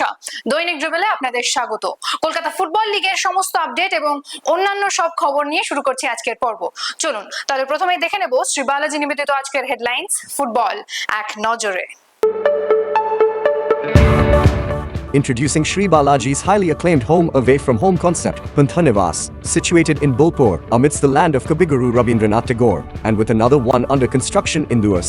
বর্ষা দৈনিক ড্রিবেলে আপনাদের স্বাগত কলকাতা ফুটবল লিগের সমস্ত আপডেট এবং অন্যান্য সব খবর নিয়ে শুরু করছি আজকের পর্ব চলুন তাহলে প্রথমেই দেখে নেব শ্রী বালাজি নিবেদিত আজকের হেডলাইন্স ফুটবল এক নজরে Introducing Sri Balaji's highly acclaimed home away from home concept, Panthanivas, situated in Bolpur, amidst the land of Kabiguru Rabindranath Tagore, and with another one under construction in Duas.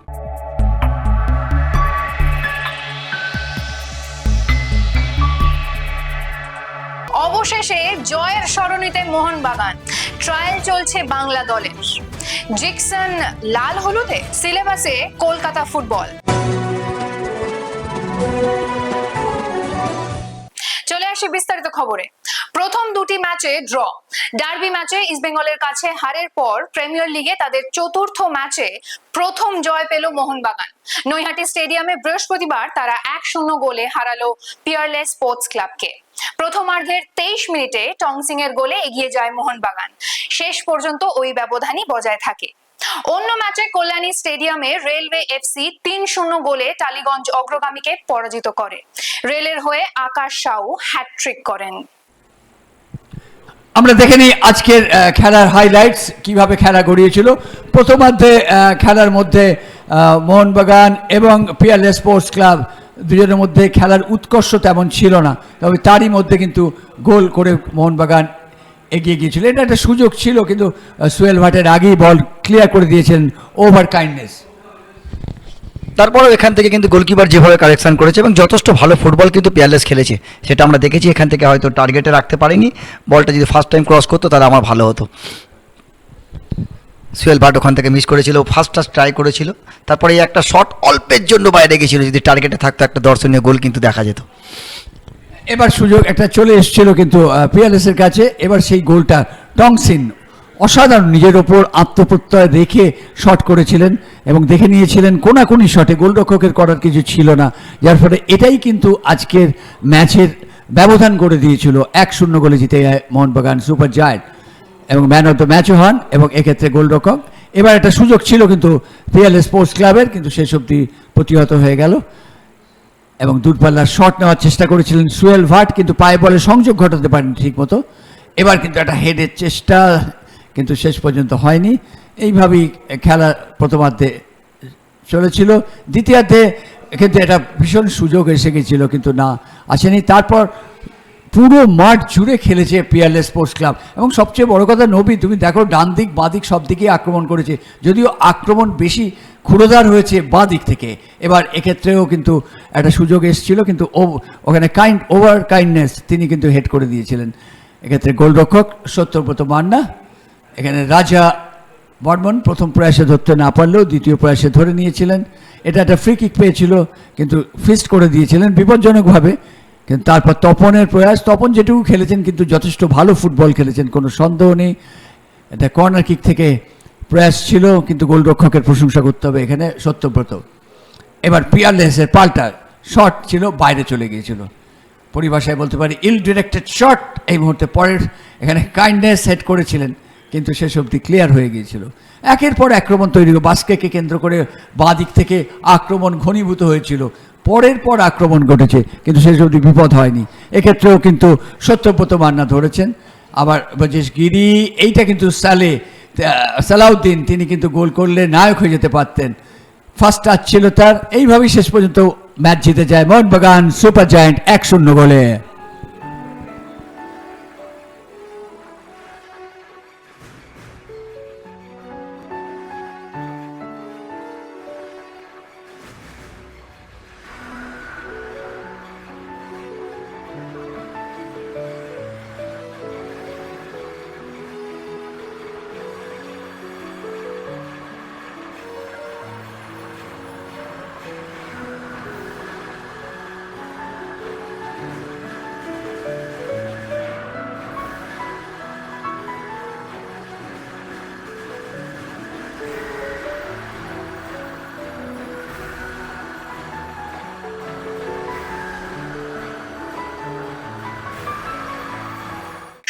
অবশেষে জয়ের সরণিতে Mohun Bagan. Trial চলছে বাংলা দলের। জিকসন লাল হলুদে সিলেবাসে Kolkata football. চলে আসি বিস্তারিত খবরে। প্রথম দুটি ম্যাচে ড্র। ডার্বি ম্যাচে ইস্টবেঙ্গলের কাছে হারের পর প্রিমিয়ার লিগে তাদের চতুর্থ ম্যাচে প্রথম জয় পেল মোহনবাগান। নৈহাটি স্টেডিয়ামে বৃহস্পতিবার তারা এক শূন্য গোলে হারালো পিয়ারলেস স্পোর্টস ক্লাবকে। প্রথমার্ধের তেইশ মিনিটে টংসিং এর গোলে এগিয়ে যায় মোহনবাগান। শেষ পর্যন্ত ওই ব্যবধানই বজায় থাকে। অন্য ম্যাচে কল্যাণী স্টেডিয়ামে রেলওয়ে এফসি তিন শূন্য গোলে টালিগঞ্জ অগ্রগামীকে পরাজিত করে। রেলের হয়ে আকাশ সাউ হ্যাটট্রিক করেন। আমরা দেখে নিই আজকের খেলার হাইলাইটস কীভাবে খেলা গড়িয়েছিল। প্রথমার্ধে খেলার মধ্যে মোহনবাগান এবং পিয়ারলেস স্পোর্টস ক্লাব দুজনের মধ্যে খেলার উৎকর্ষ তেমন ছিল না, তবে তারই মধ্যে কিন্তু গোল করে মোহনবাগান এগিয়ে গিয়েছিল। এটা একটা সুযোগ ছিল, কিন্তু সুয়েল ভাটের আগেই বল ক্লিয়ার করে দিয়েছেন ওভার কাইন্ডনেস তারপরেও এখান থেকে কিন্তু গোলকিপার যেভাবে কালেকশন করেছে এবং যথেষ্ট ভালো ফুটবল কিন্তু পিয়ারলেস খেলেছে, সেটা আমরা দেখেছি। এখান থেকে হয়তো টার্গেটে রাখতে পারিনি। বলটা যদি ফার্স্ট টাইম ক্রস করতো, তাহলে আমার ভালো হতো। সুয়েল ভাট ওখান থেকে মিস করেছিল ফার্স্ট টাচ ট্রাই করেছিল। তারপরে একটা শট অল্পের জন্য বাইরে গেছিল, যদি টার্গেটে থাকতো একটা দর্শনীয় গোল কিন্তু দেখা যেত। এবার সুযোগ একটা চলে এসেছিল কিন্তু পিয়ারলেস এর কাছে। এবার সেই গোলটা টংসিন অসাধারণ নিজের ওপর আত্মপ্রত্যয় রেখে শট করেছিলেন এবং দেখে নিয়েছিলেন কোনাকুনি শটে গোলরক্ষকের করার কিছু ছিল না। যার ফলে এটাই কিন্তু আজকের ম্যাচের ব্যবধান করে দিয়েছিল। এক শূন্য গোলে জিতে যায় মোহনবাগান সুপার জায়ান্ট। এবং ম্যান অফ দ্য ম্যাচও হন, এবং এক্ষেত্রে গোলরক্ষক এবার একটা সুযোগ ছিল কিন্তু পিয়ারলেস স্পোর্টস ক্লাবের কিন্তু শেষ অবধি প্রতিহত হয়ে গেল। এবং দূরপাল্লার শট নেওয়ার চেষ্টা করেছিলেন সুয়েল ভাট, কিন্তু পায়ে বলে সংযোগ ঘটাতে পারেনি ঠিকমতো। এবার কিন্তু একটা হেডের চেষ্টা কিন্তু শেষ পর্যন্ত হয়নি। এইভাবেই খেলা প্রথমার্ধে চলেছিল। দ্বিতীয়ার্ধে কিন্তু একটা ভীষণ সুযোগ এসে গেছিল কিন্তু না, আসেনি। তারপর পুরো মাঠ জুড়ে খেলেছে পিয়ারলেস স্পোর্টস ক্লাব। এবং সবচেয়ে বড় কথা, নবী, তুমি দেখো ডান দিক, বাঁ দিক সব দিকেই আক্রমণ করেছে। যদিও আক্রমণ বেশি ক্ষুরোধার হয়েছে বাঁ দিক থেকে। এবার এক্ষেত্রেও কিন্তু একটা সুযোগ এসেছিল, কিন্তু ওখানে কাইন্ড ওভার কাইন্ডনেস তিনি কিন্তু হেড করে দিয়েছিলেন। এক্ষেত্রে গোলরক্ষক সত্যব্রত মান্না, এখানে রাজা বর্মন প্রথম প্রয়াসে ধরতে না পারলেও দ্বিতীয় প্রয়াসে ধরে নিয়েছিলেন। এটা একটা ফ্রি কিক পেয়েছিল, কিন্তু ফিস্ট করে দিয়েছিলেন বিপজ্জনকভাবে। কিন্তু তারপর তপনের প্রয়াস, তপন যেটুকু খেলেছেন কিন্তু যথেষ্ট ভালো ফুটবল খেলেছেন, কোনো সন্দেহ নেই। এটা কর্নার কিক থেকে প্রয়াস ছিল, কিন্তু গোলরক্ষকের প্রশংসা করতে হবে এখানে, সত্যব্রত। এবার পিয়ারলেসের পাল্টা শট ছিল, বাইরে চলে গিয়েছিল। পরিভাষায় বলতে পারি ইল ডিরেক্টেড শট এই মুহূর্তে পরের, এখানে কাইন্ডনেস সেট করেছিলেন, কিন্তু শেষ অবধি ক্লিয়ার হয়ে গিয়েছিল। একের পর আক্রমণ তৈরি বাস্কেকে কেন্দ্র করে বাঁ দিক থেকে আক্রমণ ঘনীভূত হয়েছিল। পরের পর আক্রমণ ঘটেছে, কিন্তু শেষ অবধি বিপদ হয়নি। এক্ষেত্রেও কিন্তু সত্যব্রত মান্না ধরেছেন। আবার ব্রজেশ গিরি, এইটা কিন্তু সালে সালাউদ্দিন, তিনি কিন্তু গোল করলে নায়ক হয়ে যেতে পারতেন। ফার্স্ট টাচ ছিল তার, এইভাবেই শেষ পর্যন্ত ম্যাচ জিতে যায় মোহনবাগান সুপার জায়েন্ট এক শূন্য গোলে।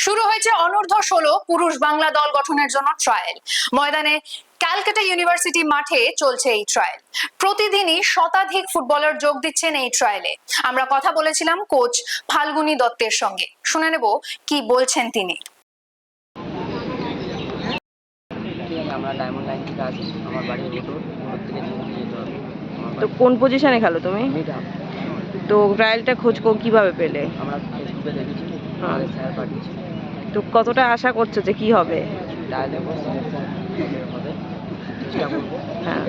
শুরু হয়েছে অনূর্ধ্ব ষোলো পুরুষ বাংলা দল গঠনের জন্য ট্রায়াল ময়দানে ক্যালকাটা ইউনিভার্সিটি মাঠে চলছে এই ট্রায়াল প্রতিদিনই শতাধিক ফুটবলার যোগ দিচ্ছেন এই ট্রায়ালে আমরা কথা বলেছিলাম কোচ ফাল্গুনী দত্তের সঙ্গে। শুনে নেব কি বলছেন তিনি। আমরা ডায়মন্ড লাইন থেকে আসি। আমার বাড়ি মোটর মোটর থেকে যেতে হবে। তো কোন পজিশনে খেলো তুমি? তো ট্রায়ালটা খোঁজ কীভাবে পেলে? আমরা ফেসবুকে দেখেছি হ্যাঁ। আমাদের স্যার পাঠিয়েছে। তো কতটা আশা করছ যে কি হবে? হ্যাঁ।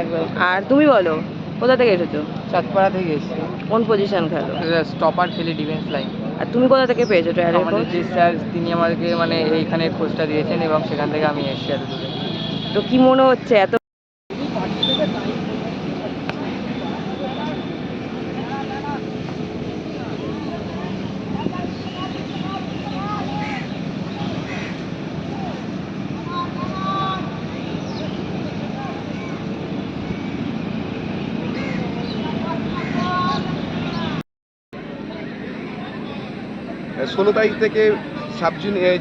একদম। আর তুমি বলো কোথা থেকে এসেছ? চাঁদপাড়া থেকে এসেছি। কোন পজিশন খেলো? স্টপার খেলি ডিফেন্স লাইন আর তুমি কোথা থেকে পেয়েছ ট্রায়ালের যে স্যার তিনি আমাদেরকে মানে এইখানে খোঁজটা দিয়েছেন এবং সেখান থেকে আমি এসেছি এত দূরে তো কি মনে হচ্ছে এত ষোলো তারিখ থেকে সাব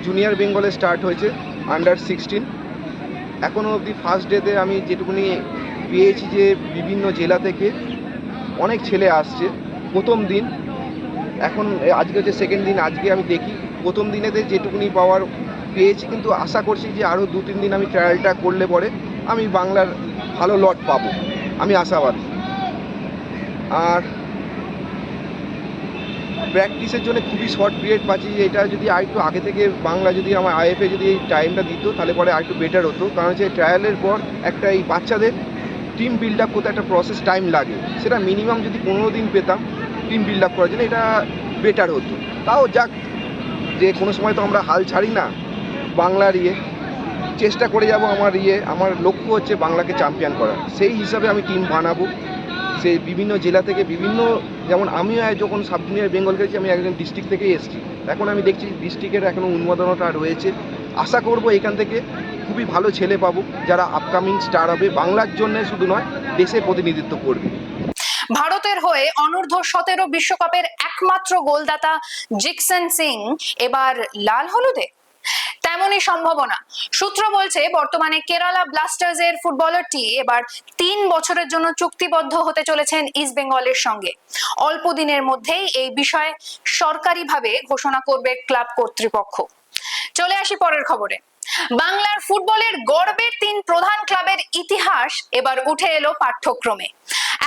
জুনিয়র বেঙ্গলে স্টার্ট হয়েছে আন্ডার সিক্সটিন এখনও অবধি ফার্স্ট ডেতে আমি যেটুকুনি পেয়েছি যে বিভিন্ন জেলা থেকে অনেক ছেলে আসছে, প্রথম দিন। এখন আজকে হচ্ছে সেকেন্ড দিন, আজকে আমি দেখি। প্রথম দিনেতে যেটুকুনি পাওয়ার পেয়েছি, কিন্তু আশা করছি যে আরও দু তিন দিন আমি ট্রায়ালটা করলে পরে আমি বাংলার ভালো লট পাবো। আমি আশাবাদী। আর প্র্যাকটিসের জন্য খুবই শর্ট পিরিয়ড পাচ্ছি এটা যদি আরেকটু আগে থেকে বাংলা যদি আমার আইএফএ যদি এই টাইমটা দিত, তাহলে পরে আরেকটু বেটার হতো। কারণ হচ্ছে ট্রায়ালের পর একটা এই বাচ্চাদের টিম বিল্ড আপ করতে একটা প্রসেস টাইম লাগে। সেটা মিনিমাম যদি পনেরো দিন পেতাম টিম বিল্ড আপ করার জন্য এটা বেটার হতো। তাও যাক, যে কোনো সময় তো আমরা হাল ছাড়ি না। বাংলার ইয়ে চেষ্টা করে যাব আমার ইয়ে আমার লক্ষ্য হচ্ছে বাংলাকে চ্যাম্পিয়ন করা সেই হিসাবে আমি টিম বানাবো। সে বিভিন্ন জেলা থেকে বিভিন্ন যেমন আমিও যখন সাব জুনিয়র বেঙ্গল গেছি, আমি একজন ডিস্ট্রিক্ট থেকেই এসেছি। এখন আমি দেখছি ডিস্ট্রিক্টের এখনও উন্মাদনাটা রয়েছে। আশা করব এখান থেকে খুবই ভালো ছেলে পাবো, যারা আপকামিং স্টার হবে। বাংলার জন্য শুধু নয়, দেশে প্রতিনিধিত্ব করবে। ভারতের হয়ে অনূর্ধ্ব সতেরো বিশ্বকাপের একমাত্র গোলদাতা জিকসন সিং, এবার লাল হলুদে। তেমনই সম্ভাবনা। সূত্র বলছে, বর্তমানে কেরালা ব্লাস্টার্স এর ফুটবলারটি এবার তিন বছরের জন্য চুক্তিবদ্ধ হতে চলেছেন ইস্ট বেঙ্গলের সঙ্গে। অল্প দিনের মধ্যেই এই বিষয়ে সরকারিভাবে ঘোষণা করবে ক্লাব কর্তৃপক্ষ। চলে আসি পরের খবরে। বাংলার ফুটবলের গর্বের তিন প্রধান ক্লাবের ইতিহাস এবার উঠে এলো পাঠ্যক্রমে।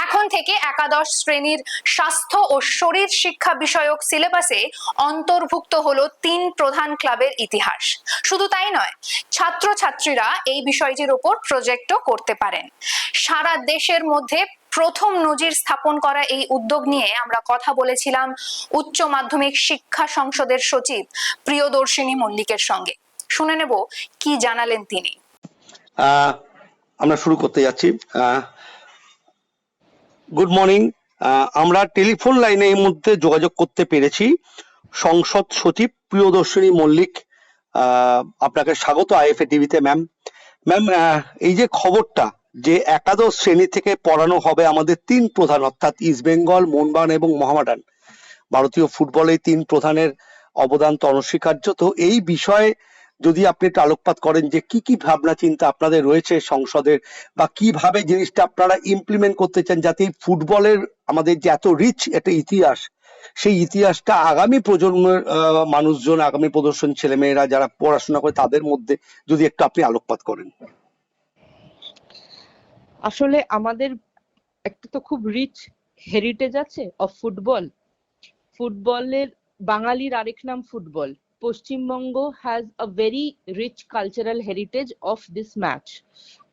এখন থেকে একাদশ শ্রেণির স্বাস্থ্য ও শরীর শিক্ষা বিষয়ক সিলেবাসে অন্তর্ভুক্ত হলো তিন প্রধান ক্লাবের ইতিহাস। শুধু তাই নয়, ছাত্রছাত্রীরা এই বিষয়টির উপর প্রজেক্টও করতে পারেন। সারা দেশের মধ্যে প্রথম নজির স্থাপন করা এই উদ্যোগ নিয়ে আমরা কথা বলেছিলাম উচ্চ মাধ্যমিক শিক্ষা সংসদের সচিব প্রিয়দর্শিনী মল্লিকের সঙ্গে। শুনে নেব কি জানালেন তিনি। আমরা শুরু করতে যাচ্ছি। গুড মর্নিং আমরা টেলিফোন লাইনে এই মুহূর্তে যোগাযোগ করতে পেরেছি সংসদ সচিব প্রিয়দর্শিনী মল্লিক। আপনাকে স্বাগত আইএফএ টিভিতে ম্যাম ম্যাম এই যে খবরটা যে একাদশ শ্রেণি থেকে পড়ানো হবে আমাদের তিন প্রধান, অর্থাৎ ইস্ট বেঙ্গল মোহনবাগান এবং মহামাডান ভারতীয় ফুটবলে তিন প্রধানের অবদান তো অনস্বীকার্য। তো এই বিষয়ে যদি আপনি একটু আলোকপাত করেন যে কি কি ভাবনা, চিন্তা আপনাদের রয়েছে সংসদের, বা কীভাবে জিনিসটা আপনারা ইমপ্লিমেন্ট করতে চান যাতে এই ফুটবলের আমাদের যে এত রিচ একটা ইতিহাস, সেই ইতিহাসটা আগামী প্রজন্মের মানুষজন, আগামী প্রদর্শন ছেলেমেয়েরা যারা পড়াশোনা করে তাদের মধ্যে যদি একটু আপনি আলোকপাত করেন। আসলে আমাদের একটা তো খুব রিচ হেরিটেজ আছে অফ ফুটবল ফুটবলের বাঙালির আরেক নাম football. Paschimbanga has a very rich cultural heritage of this match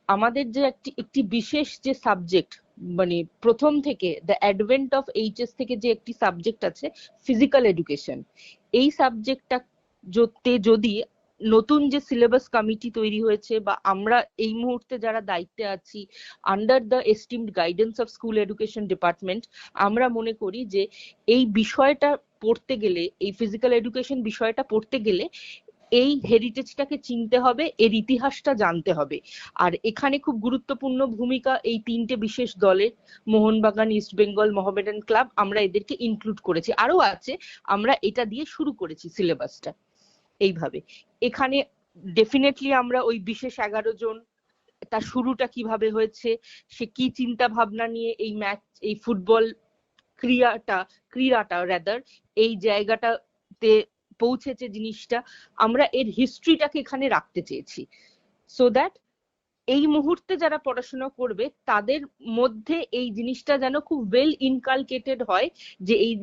আমাদের যে একটি একটি বিশেষ যে সাবজেক্ট মানে প্রথম থেকে দ্য অ্যাডভেন্ট অফ এইচএস থেকে যে একটি সাবজেক্ট আছে ফিজিক্যাল এডুকেশন এই সাবজেক্টটা যদি নতুন যে সিলেবাস কমিটি তৈরি হয়েছে বা আমরা এই মুহূর্তে যারা দায়িত্বে আছি under the esteemed guidance of school education department আমরা মনে করি যে এই বিষয়টা পড়তে গেলে, এই ফিজিক্যাল এডুকেশন বিষয়টা পড়তে গেলে এই হেরিটেজটাকে চিনতে হবে, এর ইতিহাসটা জানতে হবে। আর এখানে খুব গুরুত্বপূর্ণ ভূমিকা এই তিনটে বিশেষ দলের, Mohun Bagan East Bengal Mohammedan club আমরা এদেরকে ইনক্লুড করেছি। আরও আছে, আমরা এটা দিয়ে শুরু করেছি সিলেবাসটা এইভাবে। এখানে ডেফিনেটলি আমরা ওই বিশেষ এগারো জন, তার শুরুটা কীভাবে হয়েছে, সে কি চিন্তা ভাবনা নিয়ে এই ম্যাচ এই ফুটবল ক্রিয়াটা ক্রীড়াটা রেদার এই জায়গাটাতে পৌঁছেছে জিনিসটা, আমরা এর হিস্ট্রিটাকে এখানে রাখতে চেয়েছি। সো দ্যাট এই মুহূর্তে যারা পড়াশোনা করবে, তাদের মধ্যে এই জিনিসটা যেন খুব ওয়েল ইনকালকেটেড হয় যে এই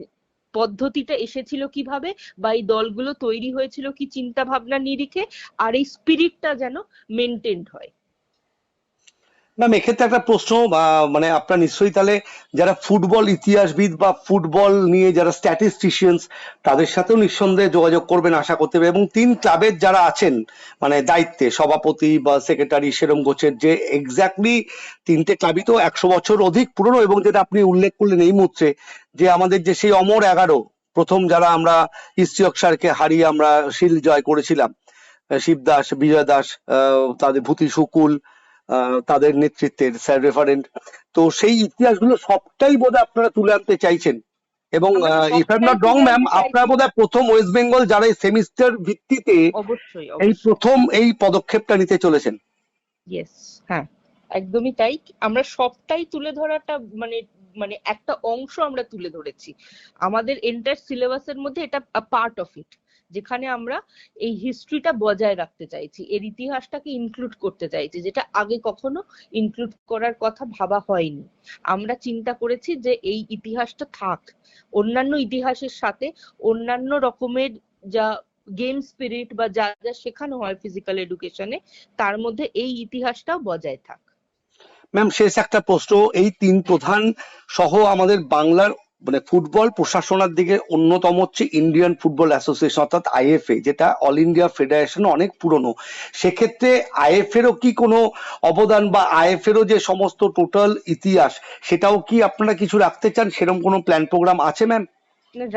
পদ্ধতিটা এসেছিল কীভাবে বা এই দলগুলো তৈরি হয়েছিল কি চিন্তা ভাবনা নিরিখে, আর এই স্পিরিটটা যেন মেনটেন্ড হয়। ম্যাম এক্ষেত্রে একটা প্রশ্ন মানে আপনার নিশ্চয়ই তাহলে যারা ফুটবল ইতিহাসবিদ বা ফুটবল নিয়ে যারা স্ট্যাটিস্টিশিয়ানস তাদের সাথেও নিঃসন্দেহে যোগাযোগ করবেন আশা করতে হবে। এবং তিন ক্লাবের যারা আছেন মানে দায়িত্বে, সভাপতি বা সেক্রেটারি সেরম গোছের, যে এক্স্যাক্টলি তিনটে ক্লাবই তো একশো বছর অধিক পুরনো এবং যেটা আপনি উল্লেখ করলেন এই মুহূর্তে, যে আমাদের যে সেই অমর এগারো, প্রথম যারা আমরা ইস্ট ইয়র্কশায়ারকে হারিয়ে আমরা শিল জয় করেছিলাম শিবদাস, বিজয় দাস তাদের ভূতি শুকুল তাদের নেতৃত্বের স্যার রেফারেন্ট। তো সেই ইতিহাসগুলো সবটাই বোধহয় আপনারা তুলে আনতে চাইছেন। এবং if I not wrong ma'am আপনারা। বোধহয় প্রথম ওয়েস্ট বেঙ্গল যারা এই সেমিস্টার ভিত্তিতে অবশ্যই এই প্রথম এই পদক্ষেপটা নিতে চলেছেন। ইয়েস হ্যাঁ একদমই তাই। আমরা সবটাই তুলে ধরাটা মানে মানে একটা অংশ আমরা তুলে ধরেছি। আমাদের এন্টার সিলেবাসের মধ্যে এটা পার্ট অফ ইট যেখানে আমরা এই হিস্ট্রিটা বজায় রাখতে চাইছি, এর ইতিহাসটাকে ইনক্লুড করতে চাইছি, যেটা আগে কখনো ইনক্লুড করার কথা ভাবা হয়নি। আমরা চিন্তা করেছি যে এই ইতিহাসটা থাক, অন্যান্য ইতিহাসের সাথে অন্যান্য রকমের যা গেম স্পিরিট বা যা যা শেখানো হয় ফিজিক্যাল এডুকেশনে তার মধ্যে এই ইতিহাসটাও বজায় থাক। ম্যাম শেষ একটা প্রশ্ন, এই তিন প্রধান সহ আমাদের বাংলার মানে ফুটবল প্রশাসনের দিকে অন্যতম হচ্ছে ইন্ডিয়ান ফুটবল অ্যাসোসিয়েশন, অর্থাৎ আইএফএ, যেটা অল ইন্ডিয়া ফেডারেশন অনেক পুরনো। সেক্ষেত্রে আইএফএরও কি কোনো অবদান বা আইএফএরও যে সমস্ত টোটাল ইতিহাস, সেটাও কি আপনারা কিছু রাখতে চান? সেরকম কোনো প্ল্যান প্রোগ্রাম আছে, ম্যাম?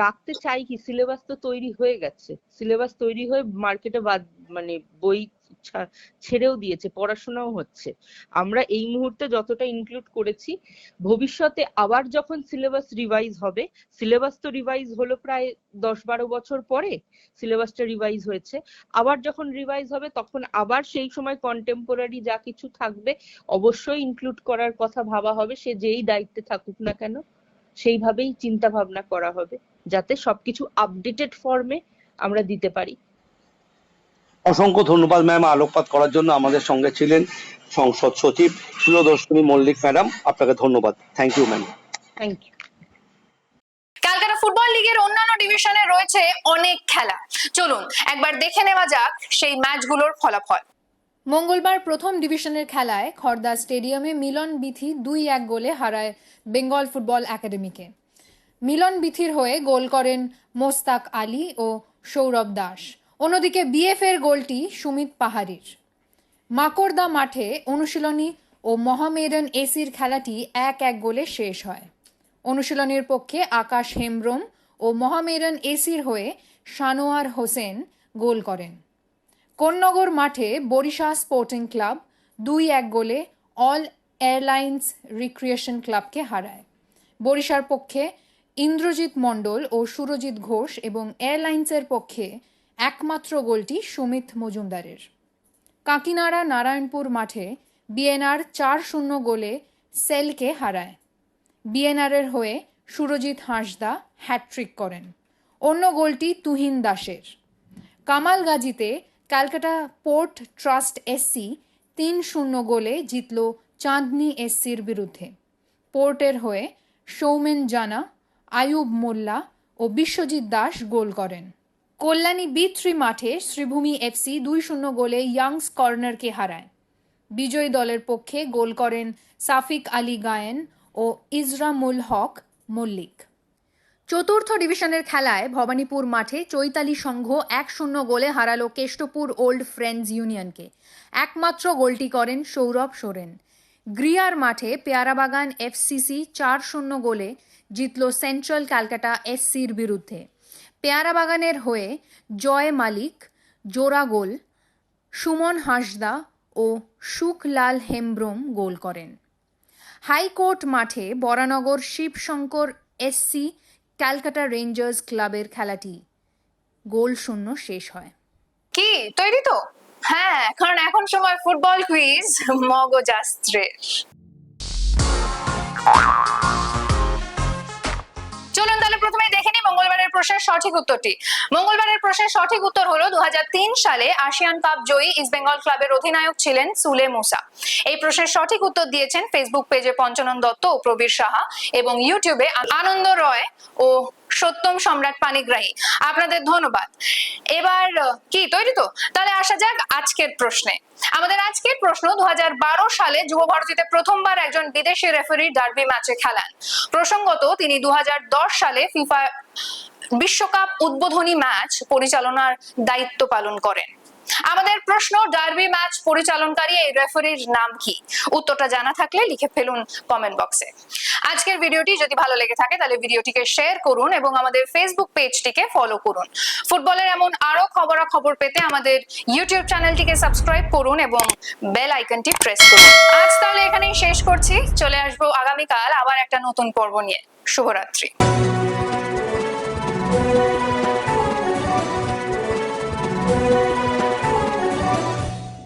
রাখতে চাই কি, সিলেবাস তো তৈরি হয়ে গেছে। সিলেবাস তৈরি হয়ে মার্কেটে বাদ মানে বই ছেড়েও দিয়েছে, পড়াশোনাও হচ্ছে। আমরা এই মুহূর্তে যতটা ইনক্লুড করেছি, ভবিষ্যতে আবার যখন সিলেবাস রিভাইজ হবে সিলেবাস তো রিভাইজ হলো প্রায় দশ বারো বছর পরে সিলেবাসটা রিভাইজ হয়েছে, আবার যখন রিভাইজ হবে তখন আবার সেই সময় কন্টেম্পোরারি যা কিছু থাকবে, অবশ্যই ইনক্লুড করার কথা ভাবা হবে, সে যেই দায়িত্বে থাকুক না কেন, সেইভাবেই চিন্তা ভাবনা করা হবে, যাতে সবকিছু আপডেটেড ফর্মে আমরা দিতে পারি। অসংখ্য ধন্যবাদ ম্যাম আলোকপাত করার জন্য আমাদের সঙ্গে ছিলেন সংসদ সচিব প্রিয়দর্শিনী মল্লিক ম্যাডাম আপনাকে ধন্যবাদ। Thank you ma'am thank you Calcutta football লিগের অন্যান্য ডিভিশনে রয়েছে অনেক খেলা। চলুন একবার দেখে নেওয়া যাক সেই ম্যাচগুলোর ফলাফল। মঙ্গলবার প্রথম ডিভিশনের খেলায় খড়দা স্টেডিয়ামে মিলন বিথি দুই এক গোলে হারায় বেঙ্গল ফুটবল একাডেমিকে। মিলন বিথির হয়ে গোল করেন মোস্তাক আলী ও সৌরভ দাস। অন্যদিকে বিএফ এর গোলটি সুমিত পাহাড়ির। মাকড়দা মাঠে অনুশীলনী ও মহামেডান এসির খেলাটি এক এক গোলে শেষ হয়। অনুশীলনের পক্ষে আকাশ হেমব্রম ও মহামেডান এসির হয়ে সানোয়ার হোসেন গোল করেন। কোন্নগর মাঠে বরিশা স্পোর্টিং ক্লাব দুই এক গোলে অল এয়ারলাইন্স রিক্রিয়েশন ক্লাবকে হারায়। বরিশার পক্ষে ইন্দ্রজিৎ মণ্ডল ও সুরজিৎ ঘোষ এবং এয়ারলাইন্সের পক্ষে একমাত্র গোলটি সুমিত মজুমদারের। কাকিনাড়া নারায়ণপুর মাঠে বিএনআর চার শূন্য গোলে সেলকে হারায়। বিএনআরের হয়ে সুরজিৎ হাঁসদা হ্যাট্রিক করেন। অন্য গোলটি তুহিন দাসের। কামালগাজিতে ক্যালকাটা পোর্ট ট্রাস্ট এসসি তিন শূন্য গোলে জিতল চাঁদনি এসসির বিরুদ্ধে। পোর্টের হয়ে সৌমেন জানা, আয়ুব মোল্লা ও বিশ্বজিৎ দাস গোল করেন। কল্যাণী বি থ্রি মাঠে শ্রীভূমি এফসি দুই শূন্য গোলে ইয়াংস কর্নারকে হারায়। বিজয়ী দলের পক্ষে গোল করেন সাফিক আলী গায়েন ও ইজরামুল হক মল্লিক। চতুর্থ ডিভিশনের খেলায় ভবানীপুর মাঠে চৈতালি সংঘ এক শূন্য গোলে হারালো কেষ্টপুর ওল্ড ফ্রেন্ডস ইউনিয়নকে। একমাত্র গোলটি করেন সৌরভ সোরেন। গ্রিয়ার মাঠে পেয়ারাবাগান এফসিসি চার শূন্য গোলে জিতল সেন্ট্রাল ক্যালকাটা এসসির বিরুদ্ধে। পেয়ারাবাগানের হয়ে জয় মালিক, জোড়া গোল, সুমন হাসদা ও সুখলাল হেমব্রম গোল করেন। হাইকোর্ট মাঠে Baranagar Shibshankar SC Calcutta Rangers ক্লাবের খেলাটি গোল শূন্য শেষ হয়। কি? তৈরি তো? হ্যাঁ কারণ এখন সময় ফুটবল কুইজ মগজাস্ত্রের চলুন তাহলে প্রথমে দেখে নিই মঙ্গলবারের প্রশ্নের সঠিক উত্তরটি। মঙ্গলবারের প্রশ্নের সঠিক উত্তর হলো দু হাজার তিন সালে আসিয়ান কাপ জয়ী ইস্ট বেঙ্গল ক্লাবের অধিনায়ক ছিলেন সুলে মুসা। এই প্রশ্নের সঠিক উত্তর দিয়েছেন ফেসবুক পেজে পঞ্চানন দত্ত ও প্রবীর সাহা এবং ইউটিউবে আনন্দ রয় ও সত্যম সম্রাট পানিগ্রাহী। আপনাদের ধন্যবাদ। এবার কি, তৈরি তো? তাহলে আসা যাক আজকের প্রশ্নে। আমাদের আজকের প্রশ্ন দু হাজার বারো সালে যুব ভারতীতে প্রথমবার একজন বিদেশি রেফারি ডার্বি ম্যাচে খেলান। প্রসঙ্গত, তিনি দু হাজার দশ সালে ফিফা বিশ্বকাপ উদ্বোধনী ম্যাচ পরিচালনার দায়িত্ব পালন করেন। আমাদের প্রশ্ন, ডার্বি ম্যাচ পরিচালনকারী এই রেফারির নাম কি? উত্তরটা জানা থাকলে লিখে ফেলুন কমেন্ট বক্সে আজকের ভিডিওটি যদি ভালো লেগে থাকে তাহলে ভিডিওটিকে শেয়ার করুন এবং আমাদের ফেসবুক পেজটিকে ফলো করুন। ফুটবলের এমন আরও খবরাখবর পেতে আমাদের ইউটিউব চ্যানেলটিকে সাবস্ক্রাইব করুন এবং বেল আইকনটি প্রেস করুন। আজ তাহলে এখানেই শেষ করছি। চলে আসব আগামীকাল আবার একটা নতুন পর্ব নিয়ে। শুভরাত্রি।